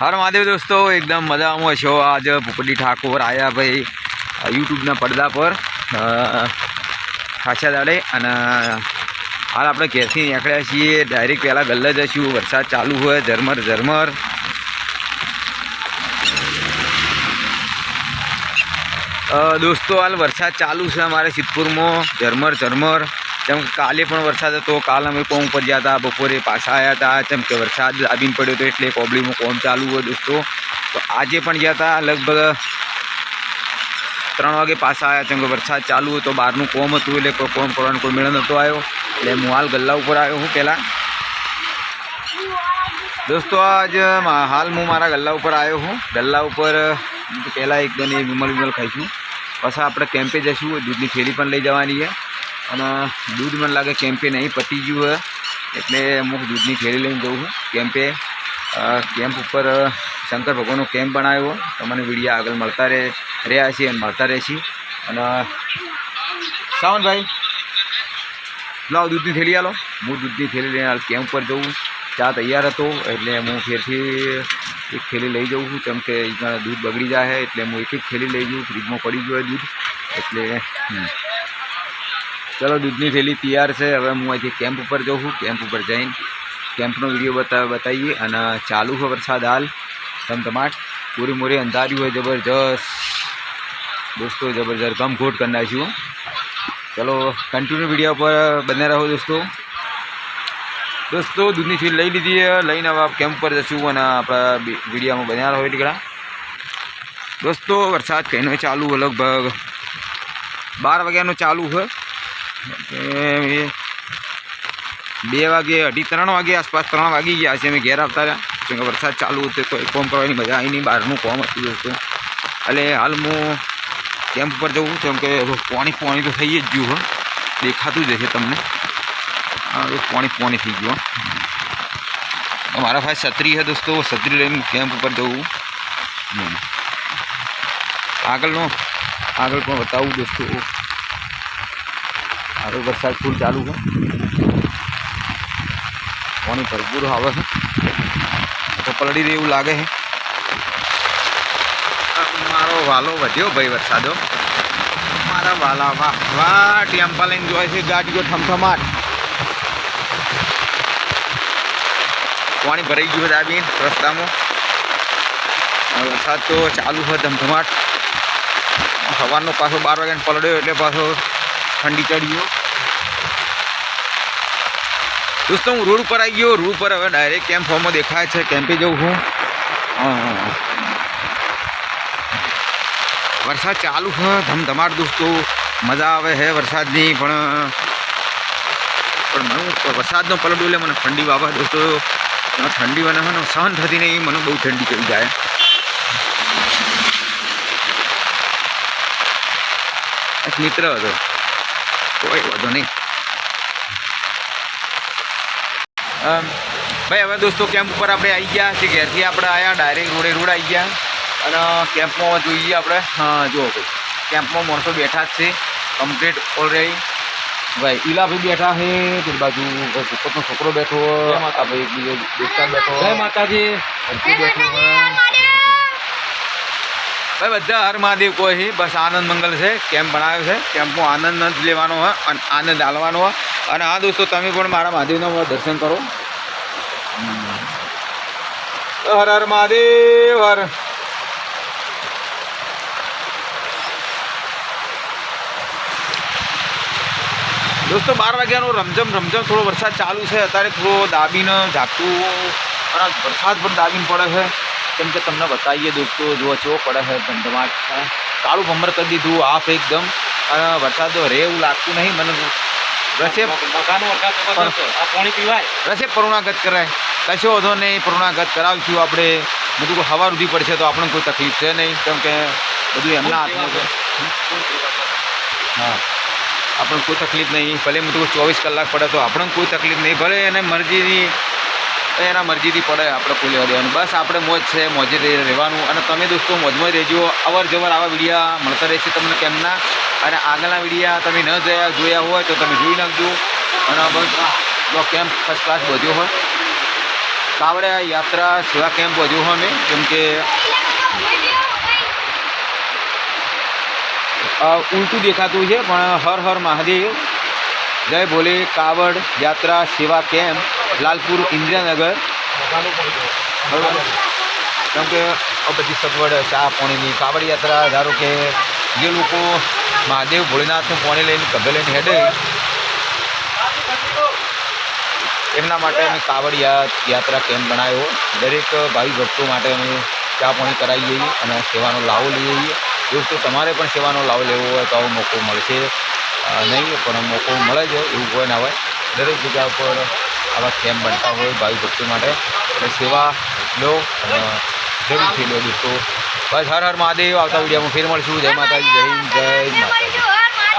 હર મહાદેવ દોસ્તો, એકદમ મજામાં છો. આજ ભૂપડી ઠાકોર આવ્યા ભાઈ યુટ્યુબના પડદા પર. ખાસા દાડે. અને, હાલ આપણે ઘેરથી નીકળ્યા છીએ. ડાયરેક્ટ પહેલાં ગલ્લે જશું વરસાદ ચાલુ હોય, ઝરમર ઝરમર. દોસ્તો, હાલ વરસાદ ચાલુ છે અમારે સિદ્ધપુરમાં. ઝરમર ઝરમર. જેમ કાલે પણ વરસાદ હતો, કાલ અમે કોમ ઉપર ગયા હતા, બપોરે પાછા આવ્યા હતા. જેમ કે વરસાદ આવીને પડ્યો હતો એટલે કોબડીમાં કોમ ચાલુ હોય દોસ્તો. તો આજે પણ ગયા હતા, લગભગ ત્રણ વાગે પાછા આવ્યા જેમ કે વરસાદ ચાલુ હતો, બહારનું કોમ હતું એટલે કોઈ કોમ કરવાનો કોઈ મેળો નહોતો આવ્યો. એટલે હું હાલ ગલ્લા ઉપર આવ્યો હું પહેલાં. દોસ્તો, આજ હાલ હું મારા ગલ્લા ઉપર આવ્યો હું. ગલ્લા ઉપર, પહેલાં એકદમ એ વિમલ વિમલ ખાઈશું. પછી આપણે કેમ્પે જઈશું, દૂધની થેલી પણ લઈ જવાની છે. અને દૂધ મને લાગે કેમ્પે નહીં, પતી ગયું હોય. એટલે અમુક દૂધની થેલી લઈને જઉં છું કેમ્પે. કેમ્પ ઉપર શંકર ભગવાનનો કેમ્પ બનાવ્યો. તમને વિડીયા આગળ મળતા રહે, રહ્યા છીએ અને મળતા રહેશી અને સાવનભાઈ લાવો દૂધની થેલી આલો હું દૂધની થેલી લઈને કેમ્પ પર જઉં. ચા તૈયાર હતો, એટલે હું ફેરથી એક થેલી લઈ જઉં છું. કેમ કે દૂધ બગડી જાય એટલે હું એક એક થેલી લઈ જઉં. ફ્રીજમાં પડી ગયું દૂધ. એટલે. ચલો, દૂધની થેલી તૈયાર છે. હવે હું અહીંથી કેમ્પ ઉપર જઉં છું. કેમ્પ ઉપર જઈને કેમ્પનો વીડિયો બતા, બતાવીએ. અને ચાલુ છે વરસાદ હાલ. ધમધમાટ. પૂરી મોરી અંધાર્યું હોય, જબરજસ્ત. દોસ્તો, જબરજસ્ત ગમઘોટ કરી નાખ્યું ચલો કન્ટિન્યુ વીડિયો પર બને રહો, દોસ્તો. દોસ્તો, દૂધની થેલી લઈ લીધી લઈને હવે કેમ્પ પર જશું અને આપણા વિડીયામાં બન્યા રહો નીકળ્યા દોસ્તો, વરસાદ કહીનો ચાલુ હોય લગભગ બાર વાગ્યાનો ચાલુ હોય બે વાગે, અઢી ત્રણ વાગે આસપાસ ત્રણ વાગી ગયા છે અમે ઘેર આવતા રહ્યા. કેમ કે વરસાદ ચાલુ હતો, તો કોમ કરવાની મજા આવી નહીં. બહારનું કોમ હતું દોસ્તો એટલે હાલ હું કેમ્પ પર જવું કેમ કે પાણી પાણી તો થઈ જ ગયું હોય દેખાતું જ હશે તમને. હા, હવે પાણી પાણી થઈ ગયું, હો. મારા પાસે છત્રી છે દોસ્તો. છત્રી લઈને કેમ્પ ઉપર જવું હમ. આગળનો, આગળ પણ બતાવું દોસ્તો. આગળ વરસાદ ફૂલ ચાલુ છે. પાણી ભરપૂર આવે છે. તો પલળી રહે એવું લાગે છે. મારો વાલો વધ્યો ભાઈ વરસાદો. મારા વાલા વાહ વાહ ટેમ્પા લઈને જોઈ છે ગાડીઓ ઠમઠમાટ. પાણી ભરાઈ ગયું દાબીન રસ્તામાં. વરસાદ તો ચાલુ છે ધમધમાટ. સવારનો પાછો બાર વાગ્યાને પલડ્યો એટલે પાછો ઠંડી ચડી ગયો. દોસ્તો હું રોડ ઉપર આવી ગયો રોડ પર હવે ડાયરેક્ટ કેમ્પ ફોર્મમાં દેખાય છે કેમ્પે જઉં છું. હા, હા, હા. વરસાદ ચાલુ છે ધમધમાટ દોસ્તો. મજા આવે છે વરસાદની પણ પણ મને વરસાદનો પલટો એટલે મને ઠંડી બાબા દોસ્તો. ઠંડી મને સહન થતી નહીં મને બહુ ઠંડી કરી જાય. એક મિત્ર હતો. કોઈ વાંધો નહીં અમ, ભાઈ હવે દોસ્તો કેમ્પ ઉપર આપણે આવી ગયા છે ઘેરથી આપણે આવ્યા ડાયરેક્ટ રોડે રોડ આવી ગયા. અને કેમ્પમાં જોઈએ આપણે. હા જુઓ ભાઈ કેમ્પમાં માણસો બેઠા જ છે. કમ્પ્લીટ ઓલરેડી ભાઈ ઈલાભાઈ બેઠા છે પેલી બાજુ સુપતનો છોકરો બેઠો હોય આ ભાઈ બીજો બેઠો. જય માતાજી. બેઠો ભાઈ, બધા હર મહાદેવ કોઈ બસ આનંદ મંગલ છે. કેમ્પ બનાવ્યો છે. કેમ્પમાં આનંદ જ લેવાનો હોય, અને આનંદ આલવાનો હોય. અને આ દોસ્તો, તમે પણ મારા મહાદેવના દર્શન કરો. હર હર મહાદેવ, હર. દોસ્તો, બાર વાગ્યાનો રમઝમ રમઝમ થોડો વરસાદ ચાલુ છે. અત્યારે થોડો દાબીને ઝાપટું વરસાદ પણ દાબીને પડે છે. કેમ કે તમને બતાવીએ દોસ્તો જુઓ ચો પડે છે ધમધમાટ કાળું ભમર કરી દીધું આફ એકદમ અને વરસાદ રે એવું લાગતું નહીં મને રસે પાણી પીવાય. રસે પૂર્ણાગત કરાય. કશો વધો નહીં પૂર્ણાગત કરાવશું આપણે. બધું હવા રૂધી પડશે તો આપણને કોઈ તકલીફ છે નહીં કેમ કે બધું એમના હાથમાં છે. હા. આપણને કોઈ તકલીફ નહીં ભલે બધું ચોવીસ કલાક પડે તો આપણને કોઈ તકલીફ નહીં ભલે એને મરજીની એના મરજીથી પડે આપણે કોઈ લેવા દેવાનું બસ આપણે મોજ છે, મોજે રહેવાનું. અને તમે દોસ્તો મોજમાં રહેજો. અવર જવર આવા વિડીયા મળતા રહેશે તમને કેમના? અને આગળના વિડીયા તમે ન જોયા જોયા હોય તો તમે જોઈ નાખજો. અને બસ કેમ્પ ફર્સ્ટ ક્લાસ બધ્યો હોય? કાવડે યાત્રા સેવા કેમ્પ વધ્યો હોય અમે? કેમ કે ઉલટું દેખાતું છે, પણ હર હર મહાદેવ. જય ભોલે, કાવડ યાત્રા સેવા કેમ્પ લાલપુર ઇન્દિરાનગર બરાબર? કેમ કે બધી સગવડ ચા પાણીની કાવડ યાત્રા, ધારો કે જે લોકો મહાદેવ ભોળેનાથનું પાણી લઈને કભે લઈને હેડે, એમના માટે અમે કાવડ યાત્રા કેમ્પ બનાવ્યો. દરેક ભાવિ ભક્તો માટે અમે ચા પાણી કરાવીએ છીએ અને સેવાનો લાવો લઈએ દોસ્તો, તમારે પણ સેવાનો લાવો લેવો હોય તો મોકો મળશે. નહીં, પણ મોકો મળે છે એવું હોય ના હોય દરેક જગ્યા ઉપર આવા કેમ્પ બનતા હોય ભાવિ ભક્તો માટે. એટલે સેવા લો જરૂરથી લો દોસ્તો. બસ હર હર મહાદેવ. આવતા વિડીયોમાં ફેર મળશું. જય માતાજી, જય હિન્દ, જય માતાજી.